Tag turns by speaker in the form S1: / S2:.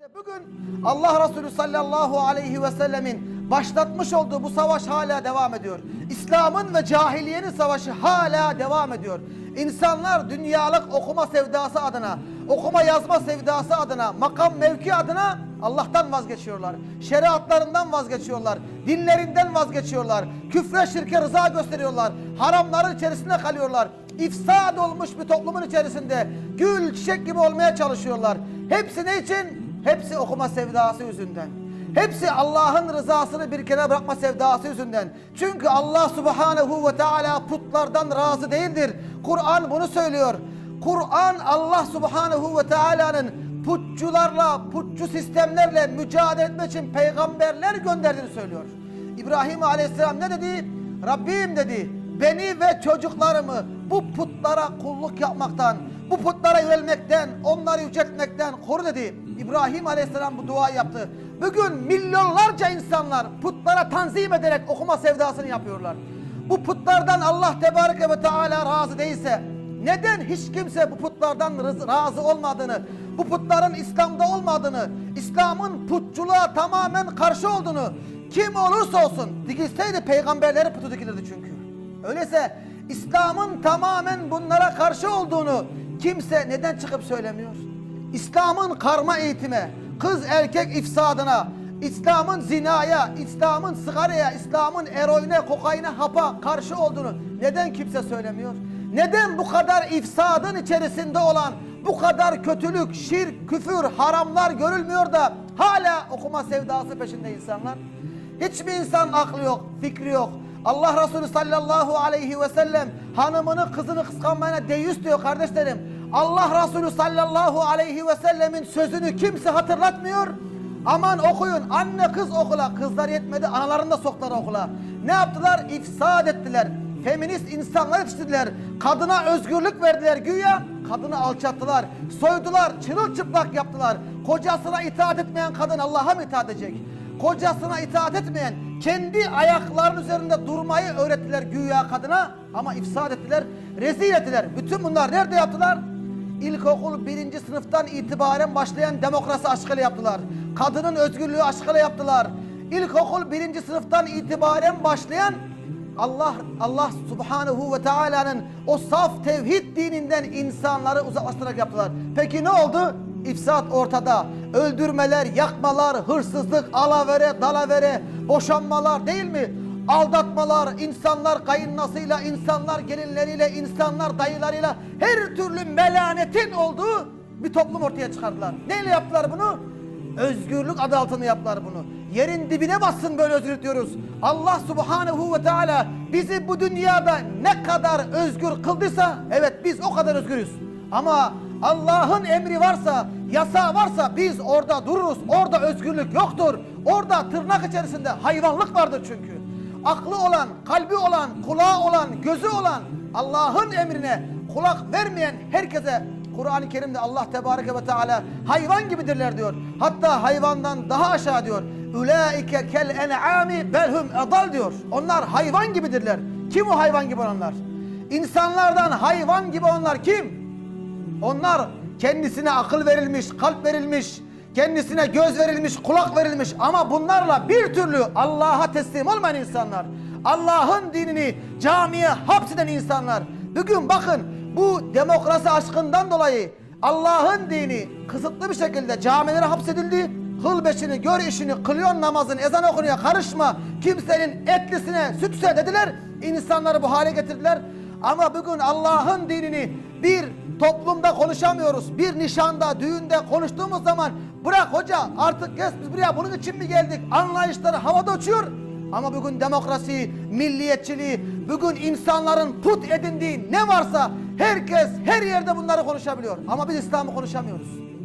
S1: İşte bugün Allah Resulü sallallahu aleyhi ve sellemin başlatmış olduğu bu savaş hala devam ediyor. İslam'ın ve cahiliyenin savaşı hala devam ediyor. İnsanlar dünyalık okuma sevdası adına, okuma yazma sevdası adına, makam mevki adına Allah'tan vazgeçiyorlar. Şeriatlarından vazgeçiyorlar. Dinlerinden vazgeçiyorlar. Küfre şirke rıza gösteriyorlar. Haramların içerisinde kalıyorlar. İfsad olmuş bir toplumun içerisinde gül çiçek gibi olmaya çalışıyorlar. Hepsi ne için? Hepsi okuma sevdası yüzünden. Hepsi Allah'ın rızasını bir kenara bırakma sevdası yüzünden. Çünkü Allah subhanehu ve teala putlardan razı değildir. Kur'an bunu söylüyor. Kur'an Allah subhanehu ve teala'nın putçularla, putçu sistemlerle mücadele etmek için peygamberler gönderdiğini söylüyor. İbrahim aleyhisselam ne dedi? Rabbim dedi beni ve çocuklarımı bu putlara kulluk yapmaktan, bu putlara yönelmekten, onları yüceltmekten koru dedi. İbrahim Aleyhisselam bu duayı yaptı. Bugün milyonlarca insanlar putlara tanzim ederek okuma sevdasını yapıyorlar. Bu putlardan Allah Tebareke ve Teala razı değilse neden hiç kimse bu putlardan razı olmadığını, bu putların İslam'da olmadığını, İslam'ın putçuluğa tamamen karşı olduğunu kim olursa olsun dikilseydi peygamberleri putu dikilirdi çünkü. Öyleyse İslam'ın tamamen bunlara karşı olduğunu kimse neden çıkıp söylemiyor? İslam'ın karma eğitime, kız erkek ifsadına, İslam'ın zinaya, İslam'ın sigaraya, İslam'ın eroine, kokaine, hapa karşı olduğunu neden kimse söylemiyor? Neden bu kadar ifsadın içerisinde olan bu kadar kötülük, şirk, küfür, haramlar görülmüyor da hala okuma sevdası peşinde insanlar? Hiçbir insan aklı yok, fikri yok. Allah Resulü sallallahu aleyhi ve sellem hanımını kızını kıskanmayana deyyüs diyor kardeşlerim. Allah Resulü sallallahu aleyhi ve sellemin sözünü kimse hatırlatmıyor. Aman okuyun anne kız okula kızlar yetmedi analarını da soktular okula. Ne yaptılar? İfsad ettiler. Feminist insanlar yetiştirdiler. Kadına özgürlük verdiler güya. Kadını alçattılar. Soydular. Çırılçıplak yaptılar. Kocasına itaat etmeyen kadın Allah'a mı itaat edecek? Kocasına itaat etmeyen, kendi ayaklarının üzerinde durmayı öğrettiler güya kadına ama ifsad ettiler, rezil ettiler. Bütün bunlar nerede yaptılar? İlkokul birinci sınıftan itibaren başlayan demokrasi aşkıyla yaptılar. Kadının özgürlüğü aşkıyla yaptılar. İlkokul birinci sınıftan itibaren başlayan Allah Allah Subhanahu ve Taala'nın o saf tevhid dininden insanları uzaklaştırarak yaptılar. Peki ne oldu? İfsat ortada. Öldürmeler, yakmalar, hırsızlık, alavere, dalavere, boşanmalar değil mi? Aldatmalar, insanlar kayınlasıyla, insanlar gelinleriyle, insanlar dayılarıyla her türlü melanetin olduğu bir toplum ortaya çıkardılar. Neyle yaptılar bunu? Özgürlük adı altında yaptılar bunu. Yerin dibine bassın böyle özgürlük diyoruz. Allah subhanehu ve teala bizi bu dünyada ne kadar özgür kıldıysa evet biz o kadar özgürüz. Ama Allah'ın emri varsa, yasağı varsa biz orada dururuz. Orada özgürlük yoktur. Orada tırnak içerisinde hayvanlık vardır çünkü. Aklı olan, kalbi olan, kulağı olan, gözü olan Allah'ın emrine kulak vermeyen herkese Kur'an-ı Kerim'de Allah Tebareke ve Teala hayvan gibidirler diyor. Hatta hayvandan daha aşağı diyor. Ulaike kel en'ami belhum edal diyor. Onlar hayvan gibidirler. Kim o hayvan gibi olanlar? İnsanlardan hayvan gibi olanlar kim? Onlar kendisine akıl verilmiş, kalp verilmiş, kendisine göz verilmiş, kulak verilmiş ama bunlarla bir türlü Allah'a teslim olmayan insanlar. Allah'ın dinini camiye hapseden insanlar. Bugün bakın bu demokrasi aşkından dolayı Allah'ın dini kısıtlı bir şekilde camilere hapsedildi. Kıl beşini, gör işini, kılyon namazını, ezan okunuyor, karışma. Kimsenin etlisine, sütse dediler. İnsanları bu hale getirdiler. Ama bugün Allah'ın dinini bir toplumda konuşamıyoruz. Bir nişanda, düğünde konuştuğumuz zaman bırak hoca artık geç biz buraya bunun için mi geldik? Anlayışları havada uçuyor. Ama bugün demokrasi, milliyetçiliği, bugün insanların put edindiği ne varsa herkes her yerde bunları konuşabiliyor. Ama biz İslam'ı konuşamıyoruz.